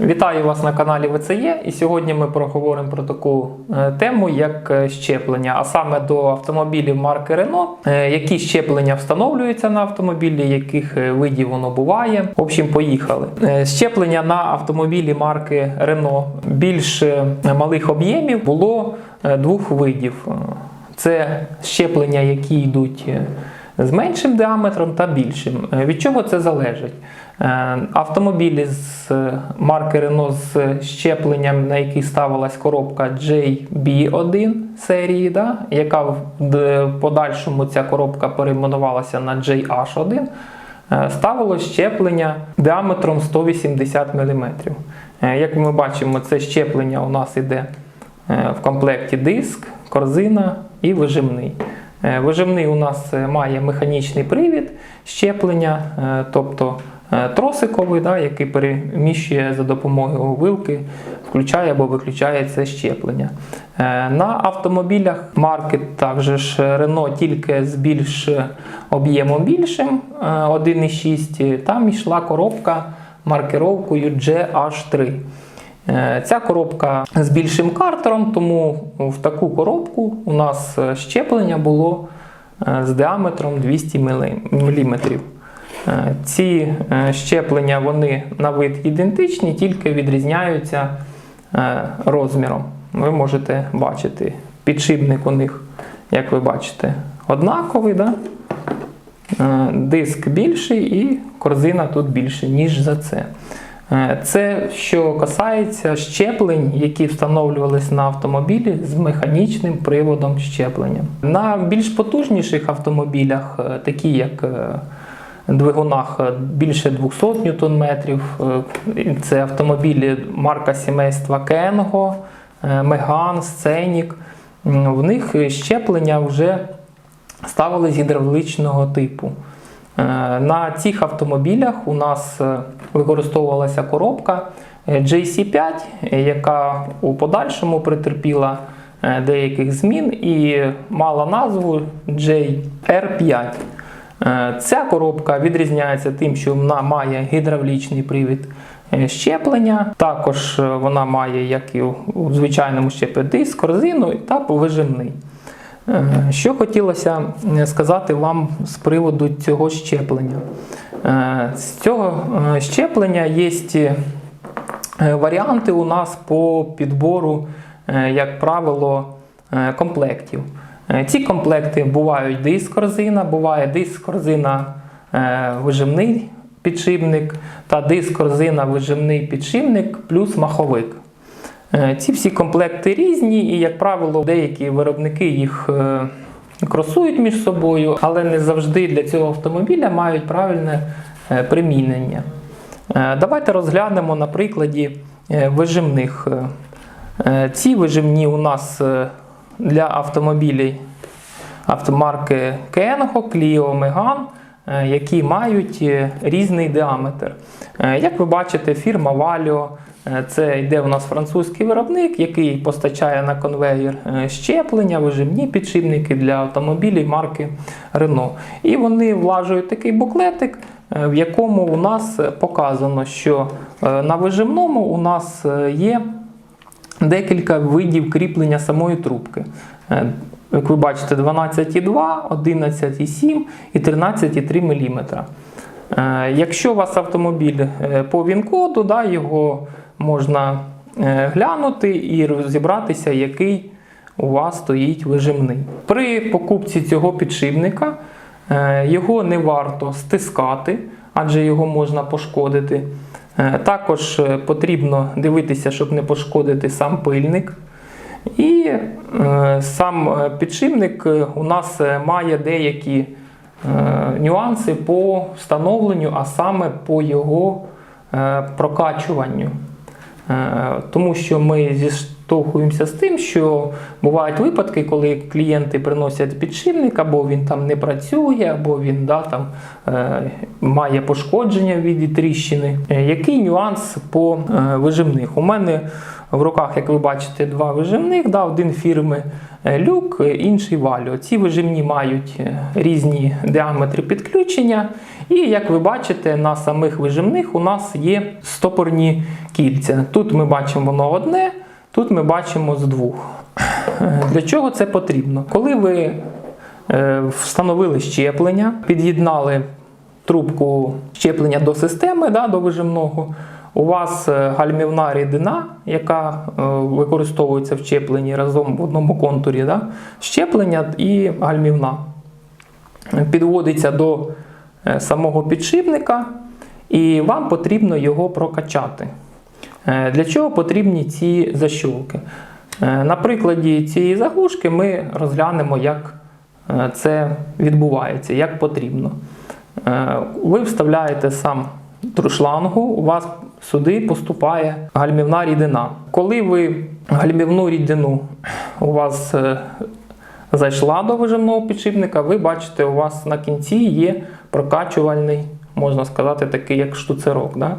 Вітаю вас на каналі ВЦЄ. І сьогодні ми проговоримо про таку е, тему, як е, щеплення, а саме до автомобілів марки Renault, Е, які щеплення встановлюються на автомобілі, яких видів воно буває. В общем, поїхали. Щеплення на автомобілі марки Renault більш малих об'ємів було двох видів. Це щеплення, які йдуть. з меншим діаметром та більшим. Від чого це залежить? Е, Автомобілі з е, марки Renault з щепленням, на який ставилась коробка JB1 серії, да, яка в подальшому ця коробка перейменувалася на JH1, е, ставило щеплення діаметром 180 мм. Як ми бачимо, це щеплення у нас іде Е, в комплекті диск, корзина і вижимний. Вижимний у нас має механічний привід щеплення, тобто тросиковий, да, який переміщує за допомогою вилки, включає або виключає це щеплення. Е, На автомобілях марки також Renault тільки з більш об'ємом більшим е, 1,6, там йшла коробка маркировкою GH3. Е, Ця коробка з більшим картером, тому в таку коробку у нас е, щеплення було е, з діаметром 200 мм. Ці е, щеплення вони на вид ідентичні, тільки відрізняються е, розміром. Ви можете бачити, підшипник у них, як ви бачите, однаковий. Да? Е, Диск більший і корзина тут більше, ніж за це. Е, Це що касається щеплень, які встановлювалися на автомобілі з механічним приводом щеплення. На більш потужніших автомобілях, е, такі як е, двигунах більше 200 ньютон метрів, е, це автомобілі марка сімейства Кенго, е, Меган, Сценік. В них щеплення вже ставили з гідравличного типу. Е, На цих автомобілях у нас використовувалася коробка е, JC5, е, яка у подальшому претерпіла е, деяких змін і мала назву JR5. Е, Ця коробка відрізняється тим, що вона має гідравлічний привід е, щеплення. Також е, вона має, як і у звичайному щепі, диск, корзину та вижимний. Що хотілося сказати вам з приводу цього щеплення? З цього щеплення є варіанти у нас по підбору, як правило, комплектів. Е, Ці комплекти бувають диск корзина, буває диск корзина е, вижимний підшипник та диск корзина вижимний підшипник плюс маховик. Е, Ці всі комплекти різні, і, як правило, деякі виробники їх кросують між собою, але не завжди для цього автомобіля мають правильне примінення. Давайте розглянемо на прикладі вижимних. Ці вижимні у нас для автомобілів автомарки Kengo, Clio, Megane, е, які мають е, різний діаметр. Е, Як ви бачите, фірма е, це йде у нас французький виробник, який постачає на конвеєр е, щеплення, вижимні підшипники для автомобілів марки Renault. І вони влажують такий буклетик, в якому у нас показано, що на вижимному у нас є декілька видів кріплення самої трубки. Е, Як ви бачите, 12,2, 11,7 і 13,3 мм. Е, Якщо у вас автомобіль е, по ВІН-коду, да, його можна глянути і розібратися, який у вас стоїть вижимний. При покупці цього підшипника його не варто стискати, адже його можна пошкодити. Е, Також е, потрібно дивитися, щоб не пошкодити сам пильник. І е, сам підшипник у нас має деякі нюанси по встановленню, а саме по його прокачуванню. Тому що ми зі зіштовхуємося з тим, що бувають випадки, коли клієнти приносять підшипник, або він там не працює, або він да, там, е, має пошкодження в віді тріщини. Е, Який нюанс по е, вижимних? У мене в руках, як ви бачите, два вижимних, да, один фірми е, люк, е, інший валю. Ці вижимні мають різні діаметри підключення. І як ви бачите, на самих вижимних у нас є стопорні кільця. Тут ми бачимо воно одне, тут ми бачимо з двох. Е, Для чого це потрібно? Коли ви е, встановили щеплення, під'єднали трубку щеплення до системи, да, до вижимного, у вас е, гальмівна рідина, яка використовується в щепленні разом в одному контурі, да, щеплення і гальмівна підводиться до самого підшипника, і вам потрібно його прокачати. Е, Для чого потрібні ці защолки? Е, На прикладі цієї заглушки ми розглянемо, як е, це відбувається, як потрібно. Ви вставляєте сам шлангу, у вас сюди поступає гальмівна рідина. Коли ви гальмівну рідину у вас зайшла до вижимного підшипника, ви бачите, у вас на кінці є прокачувальний, можна сказати, такий як штуцерок. Да?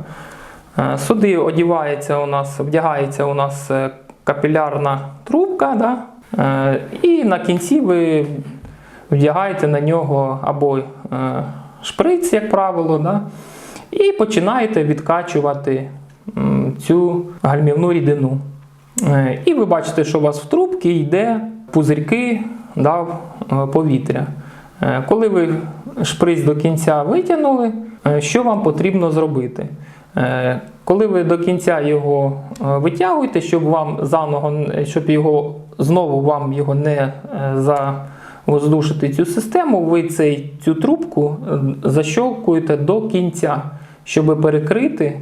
Е, Сюди одівається у нас, вдягається у нас е, капілярна трубка, да? Е, і на кінці ви вдягаєте на нього або шприц, як правило, да? і починаєте відкачувати цю гальмівну рідину. І ви бачите, що у вас в трубці йде пузирьки да, повітря. Коли ви шприц до кінця витягнули, що вам потрібно зробити? Е, Коли ви до кінця його е, витягуєте, щоб вам заново, щоб його знову вам його не е, завоздушити цю систему, ви цей, цю трубку защолкуєте до кінця, щоб перекрити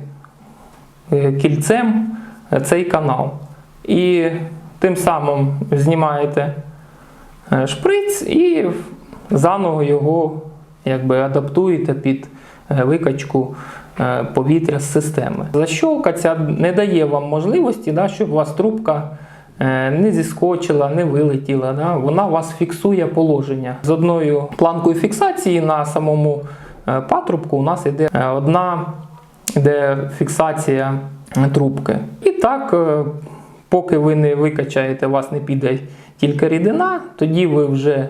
кільцем цей канал. І тим самим знімаєте шприц і заново його якби, адаптуєте під викачку повітря з системи. Защолка ця не дає вам можливості, да, щоб у вас трубка е, не зіскочила, не вилетіла. Да? Вона вас фіксує положення. З одною планкою фіксації на самому е, патрубку у нас йде е, одна де фіксація е, трубки. І так, е, поки ви не викачаєте, у вас не піде тільки рідина, тоді ви вже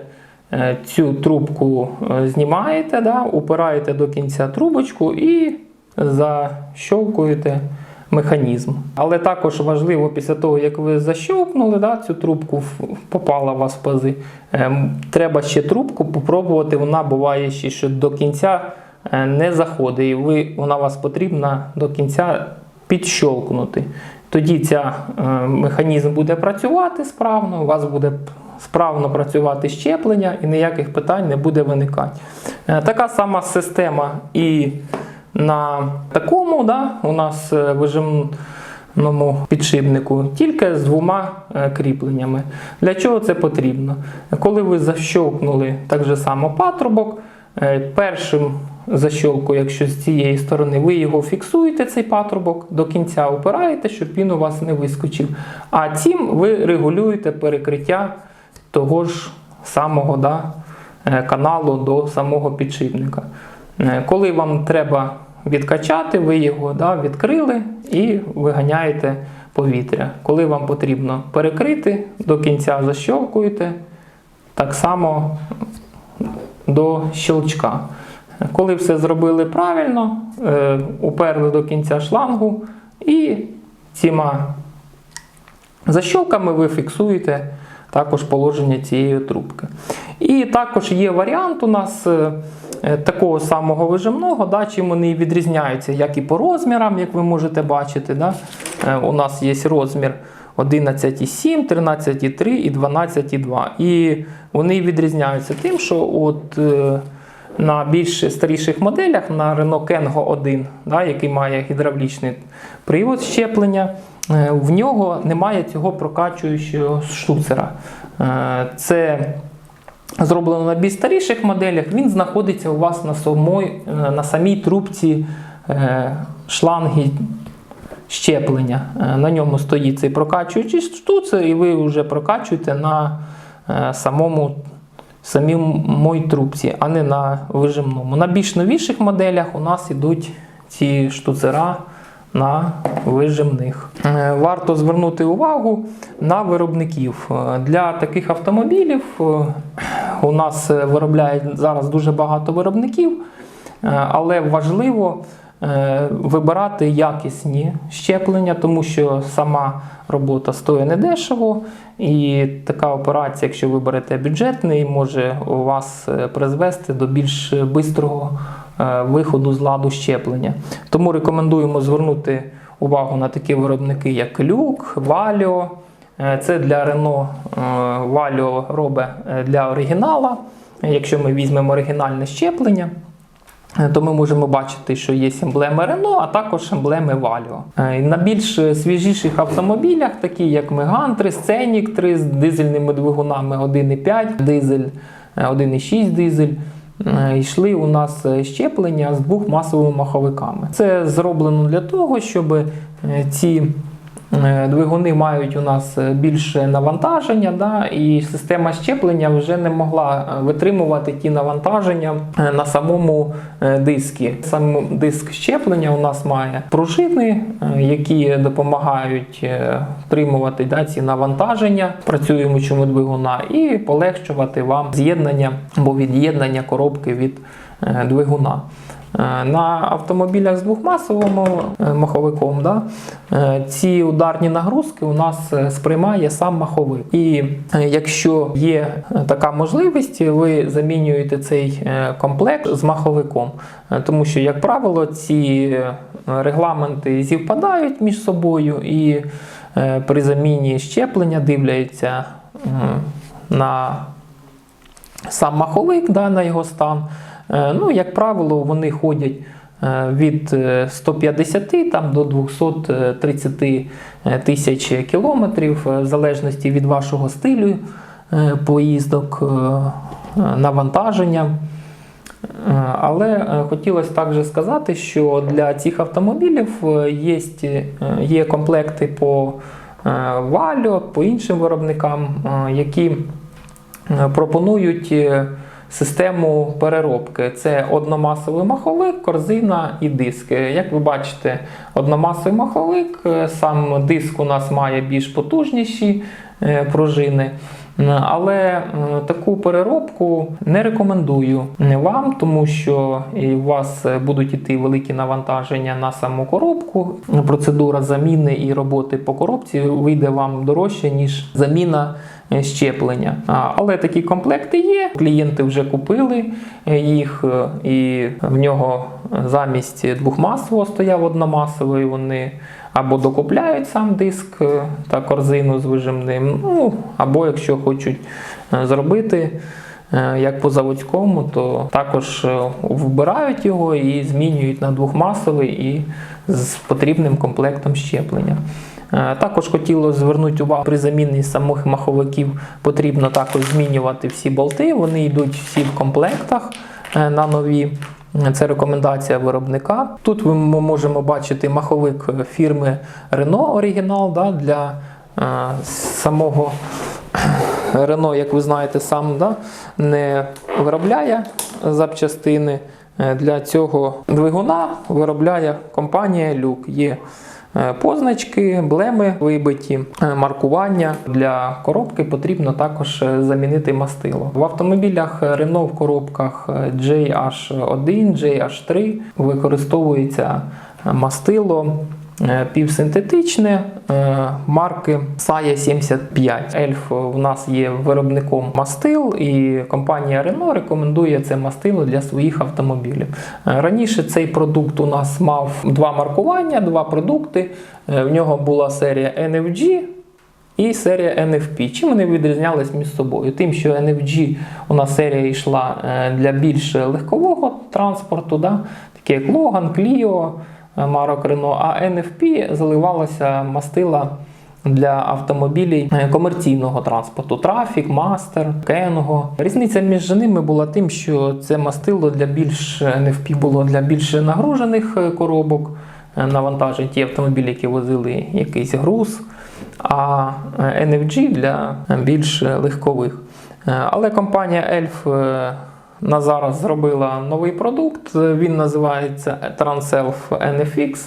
е, цю трубку е, знімаєте, да, упираєте до кінця трубочку і защовкуєте механізм. Але також важливо після того, як ви защовкнули да, цю трубку, попала вас в пази, ем, треба ще трубку попробувати. Вона буває ще, що до кінця е, не заходить, і ви, вона вас потрібна до кінця підщолкнути. Тоді ця е, механізм буде працювати справно, у вас буде справно працювати щеплення і ніяких питань не буде виникати. Е, Така сама система і на такому, да, у нас е, вижимному підшипнику, тільки з двома е, кріпленнями. Для чого це потрібно? Коли ви защолкнули так же само патрубок, е, першим защолкою, якщо з цієї сторони, ви його фіксуєте, цей патрубок, до кінця опираєте, щоб він у вас не вискочив. А цим ви регулюєте перекриття того ж самого да, каналу до самого підшипника. Е, Коли вам треба відкачати, ви його да, відкрили і виганяєте повітря. Коли вам потрібно перекрити, до кінця защолкуєте, так само до щелчка. Коли все зробили правильно, е, уперли до кінця шлангу і цими защолками ви фіксуєте також положення цієї трубки. І також є варіант у нас е, такого самого вижимного, да, чим вони відрізняються, як і по розмірам, як ви можете бачити. Да. Е, У нас є розмір 11,7, 13,3 і 12,2. І вони відрізняються тим, що от. е, на більш старіших моделях, на Renault Kengo 1, да, який має гідравлічний привод щеплення, е, в нього немає цього прокачуючого штуцера. Е, Це зроблено на більш старіших моделях, він знаходиться у вас на самій, на самій трубці е, шланги щеплення. Е, На ньому стоїть цей прокачуючий штуцер, і ви вже прокачуєте на е, самому самій трубці, а не на вижимному. На більш новіших моделях у нас йдуть ці штуцера на вижимних. Е, Варто звернути увагу на виробників. Е, Для таких автомобілів е, у нас виробляють зараз дуже багато виробників, але важливо вибирати якісні щеплення, тому що сама робота стоїть недешево, і така операція, якщо ви берете бюджетний, може вас призвести до більш бистрого виходу з ладу щеплення. Тому рекомендуємо звернути увагу на такі виробники, як Люк, Валіо. Е, Це для Renault е, Valio робить е, для оригінала. Якщо ми візьмемо оригінальне щеплення, е, то ми можемо бачити, що є емблеми Renault, а також емблеми. Е, На більш е, свіжіших автомобілях, такі як 3, Scenic 3 з дизельними двигунами 1,5 дизель, е, 1,6 дизель. Е, Йшли у нас е, щеплення з двох масовими маховиками. Це зроблено для того, щоб е, ці Двигуни мають у нас е, більше навантаження, да, і система щеплення вже не могла е, витримувати ті навантаження е, на самому е, дискі. Сам диск щеплення у нас має пружини, е, які допомагають е, втримувати да, ці навантаження працюючому двигуна і полегшувати вам з'єднання або від'єднання коробки від е, двигуна. Е, На автомобілях з двохмасовим е, маховиком да, е, ці ударні нагрузки у нас сприймає сам маховик. І якщо є така можливість, ви замінюєте цей комплект з маховиком. Тому що, як правило, ці регламенти зівпадають між собою, і при заміні щеплення дивляться на сам маховик, да, на його стан. Е, Ну, як правило, вони ходять е, від е, 150 там, до 230 тисяч кілометрів, е, в залежності від вашого стилю е, поїздок, е, е, навантаження. Е, Але е, хотілося також сказати, що для цих автомобілів е, є, е, є комплекти по е, Валю, по іншим виробникам, е, які е, пропонують е, систему переробки. Це одномасовий маховик, корзина і диск. Як ви бачите, одномасовий маховик, сам диск у нас має більш потужніші е, пружини. Але е, таку переробку не рекомендую вам, тому що у вас е, будуть іти великі навантаження на саму коробку. Процедура заміни і роботи по коробці вийде вам дорожче, ніж заміна е, щеплення. Але такі комплекти є. Клієнти вже купили їх, і в нього замість двохмасового стояв одномасовий. Вони або докупляють сам диск е, та корзину з вижимним, ну або якщо хочуть е, зробити. е, Як по заводському, то також вбирають його і змінюють на двохмасовий і з потрібним комплектом щеплення. Також хотілося звернути увагу при заміні самих маховиків потрібно також змінювати всі болти. Вони йдуть всі в комплектах на нові. Це рекомендація виробника. Тут ми можемо бачити маховик фірми Renault оригінал да, для е, самого Renault, як ви знаєте, сам да, не виробляє запчастини. Е, Для цього двигуна виробляє компанія Люк. Є е, позначки, блеми вибиті, е, маркування. Для коробки потрібно також е, замінити мастило. В автомобілях Renault в коробках е, JH1, JH3 використовується е, мастило е, півсинтетичне е, марки Saya 75. Ельф в нас є виробником мастил, і компанія Renault рекомендує це мастило для своїх автомобілів. Е, Раніше цей продукт у нас мав два маркування, два продукти. Е, В нього була серія NFG. І серія NFP. Чим вони відрізнялись між собою? Тим, що NFG у нас серія йшла е, для більш легкового транспорту, да? такі як Logan, Clio, е, марок Renault, а NFP заливалася мастила для автомобілів е, комерційного транспорту: Traffic, Master, Kengo. Різниця між ними була тим, що це мастило для більш NFP було для більш нагружених е, коробок. е, навантажень ті автомобілі, які возили якийсь груз, а е, NFG для більш легкових. Е, Але компанія Elf е, на зараз зробила новий продукт. Він називається Tranself NFX.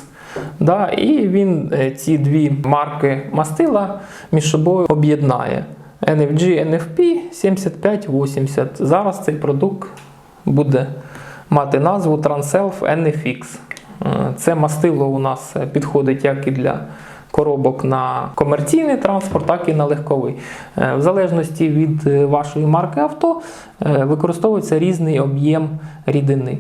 Да, і він е, ці дві марки мастила між собою об'єднає. NFG NFP 7580. Зараз цей продукт буде мати назву Tranself NFX. Е, Це мастило у нас е, підходить як і для коробок на комерційний транспорт, так і на легковий. Е, В залежності від е, вашої марки авто е, використовується різний об'єм рідини.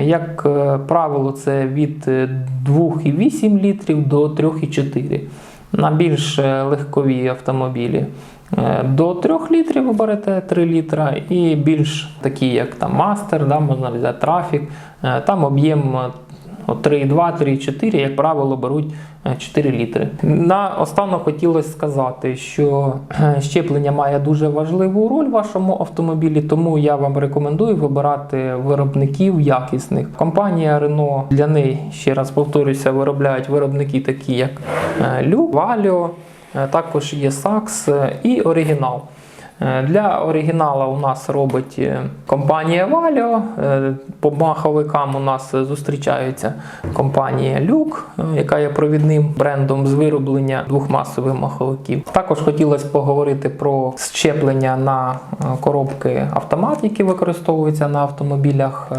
Як правило, це від е, 2,8 літрів до 3,4 на більш легкові автомобілі. До 3 літрів ви берете 3 літра, і більш такі, як там мастер, да, можна взяти трафік, там об'єм от 3,2, 3,4, як правило, беруть е, 4 літри. На останок хотілося сказати, що е, щеплення має дуже важливу роль в вашому автомобілі, тому я вам рекомендую вибирати виробників якісних. Компанія Renault для неї, ще раз повторюся, виробляють виробники такі, як е, Люк, е, також є е, і Оригінал. Е, Для оригінала у нас робить е, компанія Valio. Е, По маховикам у нас зустрічаються компанія е, яка є провідним брендом з вироблення двохмасових маховиків. Також хотілося поговорити про щеплення на коробки автомат, які використовуються на автомобілях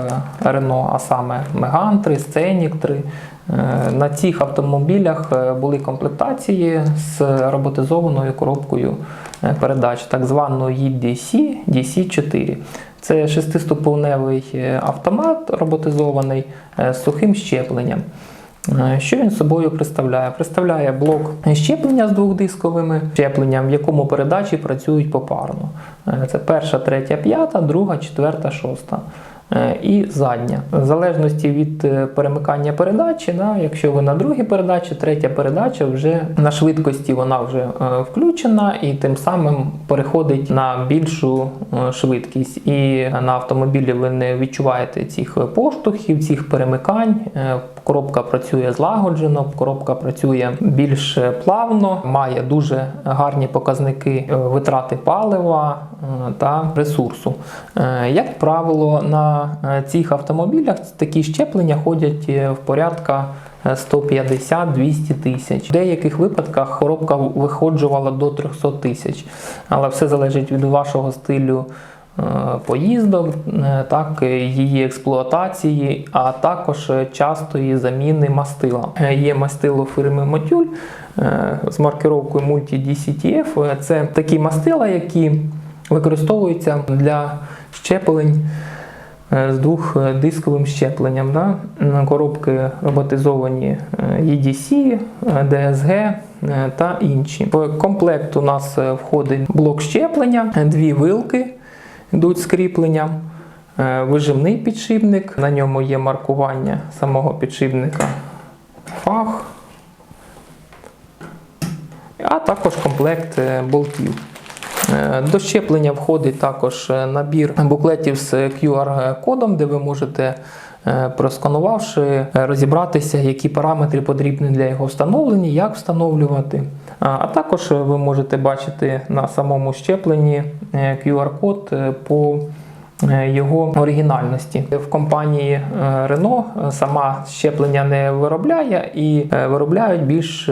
Renault, а саме Megane 3, Scenic 3. Е, На цих автомобілях були комплектації з роботизованою коробкою передач, так званої EDC DC4. Це шестиступеневий е, автомат роботизований е, з сухим щепленням. Е, Що він собою представляє? Представляє блок щеплення з двохдисковими щепленням, в якому передачі працюють попарно. Е, Це перша, третя, п'ята, друга, четверта, шоста. Е, І задня. В залежності від е, перемикання передачі, да, якщо ви на другій передачі, третя передача вже на швидкості вона вже е, включена і тим самим переходить на більшу швидкість. І на автомобілі ви не відчуваєте цих поштовхів, цих перемикань. Коробка працює злагоджено, коробка працює більш плавно, має дуже гарні показники витрати палива та ресурсу. Як правило, на е, цих автомобілях такі щеплення ходять е, в порядка е, 150-200 тисяч. В деяких випадках коробка виходжувала до 300 тисяч, але все залежить від вашого стилю е, поїздок, е, так, е, її експлуатації, а також е, частої заміни мастила. Е, Є мастило фірми Мотюль е, з маркировкою Multi DCTF. Е, Це такі мастила, які використовуються для щеплень е, з двохдисковим щепленням. Да? Коробки роботизовані е, EDC, е, DSG е, та інші. В комплект у нас е, входить блок щеплення, е, дві вилки йдуть з кріпленням. е, Вижимний підшипник, на ньому є маркування самого підшипника фах, а також комплект е, болтів. Е, До щеплення входить також е, набір буклетів з QR-кодом, де ви можете, е, просканувавши, розібратися, які параметри потрібні для його встановлення, як встановлювати. А також ви можете бачити на самому щепленні QR-код по його оригінальності. В компанії Renault сама щеплення не виробляє і виробляють більш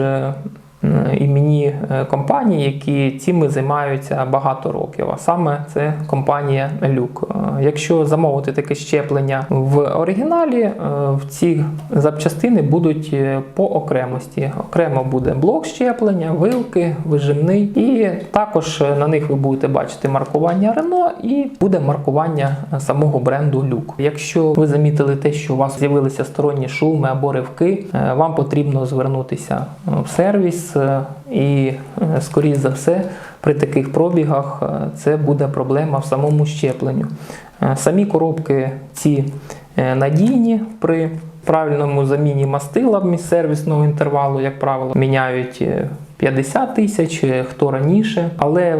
імені е, компанії, які цими займаються багато років. А саме це компанія Люк. Якщо замовити таке щеплення в оригіналі, е, в ці запчастини будуть е, по окремості. Окремо буде блок щеплення, вилки, вижимний, і також е, на них ви будете бачити маркування Renault і буде маркування е, самого бренду Люк. Якщо ви замітили те, що у вас з'явилися сторонні шуми або ривки, е, вам потрібно звернутися е, в сервіс, і, е, скоріш за все, при таких пробігах е, це буде проблема в самому щепленню. Е, Самі коробки ці надійні при правильному заміні мастила в сервісного інтервалу, як правило, міняють е, 50 тисяч, хто раніше. Але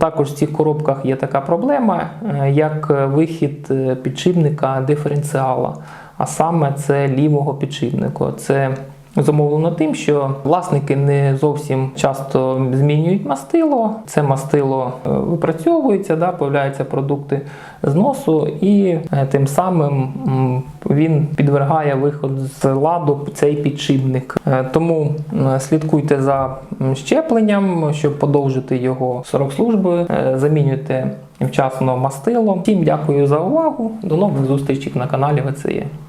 також в цих коробках є така проблема, як вихід підшипника диференціала. а саме це лівого підшипнику. Це Зумовлено тим, що власники не зовсім часто змінюють мастило. Це мастило е, випрацьовується, да, появляються продукти зносу, і е, тим самим він підвергає виход з ладу цей підшипник. Е, Тому слідкуйте за щепленням, щоб подовжити його срок служби. Замінюйте вчасно мастило. Всім дякую за увагу. До нових зустрічей на каналі ВЦЄ.